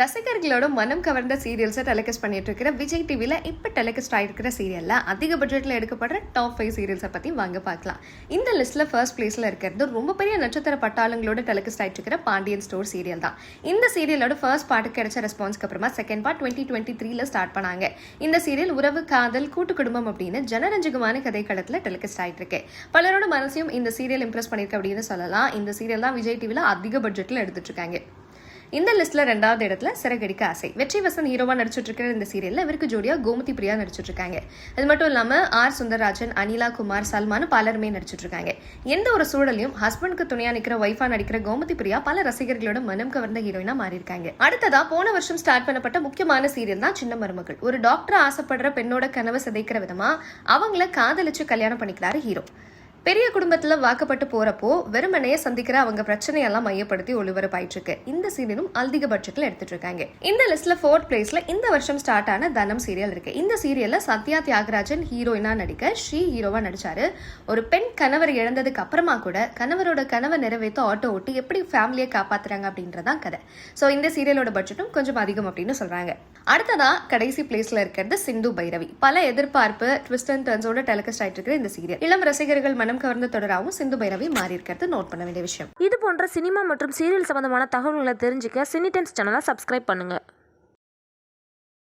ரசிகர்களோட மனம் கவர்ந்த சீரியல்ஸை டெலிகாஸ்ட் பண்ணிட்டு இருக்கிற விஜய் டிவியில் இப்போ டெலிகாஸ்ட் ஆகிருக்கிற சீரியலில் அதிக பட்ஜெட்டில் எடுக்கப்படுற டாப் ஃபைவ் சீரியல்ஸை பற்றி வாங்க பார்க்கலாம். இந்த லிஸ்ட்டில் ஃபர்ஸ்ட் பிளேஸில் இருக்கிறது ரொம்ப பெரிய நட்சத்திர பட்டாளங்களோட டெலிகாஸ்ட் ஆகிட்டு இருக்கிற பாண்டியன் ஸ்டோர் சீரியல் தான். இந்த சீரியலோட ஃபர்ஸ்ட் பாட்டு கிடைச்ச ரெஸ்பான்ஸ்க்கு அப்புறமா செகண்ட் பார்ட் டுவெண்ட்டி டுவெண்ட்டி த்ரீல ஸ்டார்ட் பண்ணாங்க. இந்த சீரியல் உறவு காதல் கூட்டு குடும்பம் அப்படின்னு ஜனரஞ்சகமான கதைக்களத்தில் டெலிகாஸ்ட் ஆகிட்டு இருக்கு பலரோட மனசையும் இந்த சீரியல் இம்ப்ரெஸ் பண்ணியிருக்கு அப்படின்னு சொல்லலாம். இந்த சீரியல் தான் விஜய் டிவியில் அதிக பட்ஜெட்டில் எடுத்துட்டு இருக்காங்க இந்த லிஸ்ட்ல ரெண்டாவது இடத்துல சிறகடிக்க ஆசை. வெற்றி வசந்த் ஹீரோவா நடிச்சிட்டு இருக்கிற இந்த சீரியல்ல இவருக்கு ஜோடியா கோமதி பிரியா நடிச்சிட்டு இருக்காங்க. அது மட்டும் இல்லாம ஆர் சுந்தரராஜன் அனிலா குமார் சல்மான் பலருமே நடிச்சிட்டு இருக்காங்க. எந்த ஒரு சூழலையும் ஹஸ்பண்ட்க்கு துணையா நிக்கிற ஒய்ஃபா நடிக்கிற கோமதி பிரியா பல ரசிகர்களோட மனம் கவர்ந்த ஹீரோயினா மாறி இருக்காங்க அடுத்ததா போன வருஷம் ஸ்டார்ட் பண்ணப்பட்ட முக்கியமான சீரியல் தான் சின்ன மருமகள். ஒரு டாக்டர் ஆசைப்படுற பெண்ணோட கனவை சிதைக்கிற விதமா அவங்கள காதலிச்சு கல்யாணம் பண்ணிக்கிறாரு ஹீரோ பெரிய குடும்பத்துல வாக்கப்பட்டு போறப்போ வெறுமனையை சந்திக்கிற அவங்க பிரச்சனையெல்லாம் மையப்படுத்தி ஒளிபரப்பாயிட்டு இருக்கு இந்த சீரியலும் அதிக பட்ஜெட்ல எடுத்துட்டு இருக்காங்க இந்த லிஸ்ட்ல ஃபோர்த் பிளேஸ்ல இந்த வருஷம் ஸ்டார்ட் ஆன தனம் சீரியல் இருக்கு. இந்த சீரியல்ல சத்யா தியாகராஜன் ஹீரோயினா நடிக்க ஸ்ரீ ஹீரோவா நடிச்சாரு. ஒரு பெண் கணவர் இழந்ததுக்கு அப்புறமா கூட கணவரோட கனவை நிறைவேற்ற ஆட்டோ ஓட்டி எப்படி ஃபேமிலியை காப்பாத்துறாங்க அப்படின்றதான் கதை. ஸோ இந்த சீரியலோட பட்ஜெட்டும் கொஞ்சம் அதிகம் அப்படின்னு சொல்றாங்க. அடுத்ததா கடைசி பிளேஸ்ல இருக்கிறது சிந்து பைரவி. பல எதிர்பார்ப்பு ட்விஸ்ட் அண்ட் டர்ன்ஸோட டெலிகாஸ்ட் ஆயிட்டு இருக்கிற இந்த சீரியல் இளம் ரசிகர்கள் மனம் கவர்ந்த தொடராகவும் சிந்து பைரவி மாறி இருக்கிறது நோட் பண்ண வேண்டிய விஷயம். இது போன்ற சினிமா மற்றும் சீரியல் சம்பந்தமான தகவல்களை தெரிஞ்சுக்க சினிடென்ஸ் சேனலை சப்ஸ்கிரைப் பண்ணுங்க.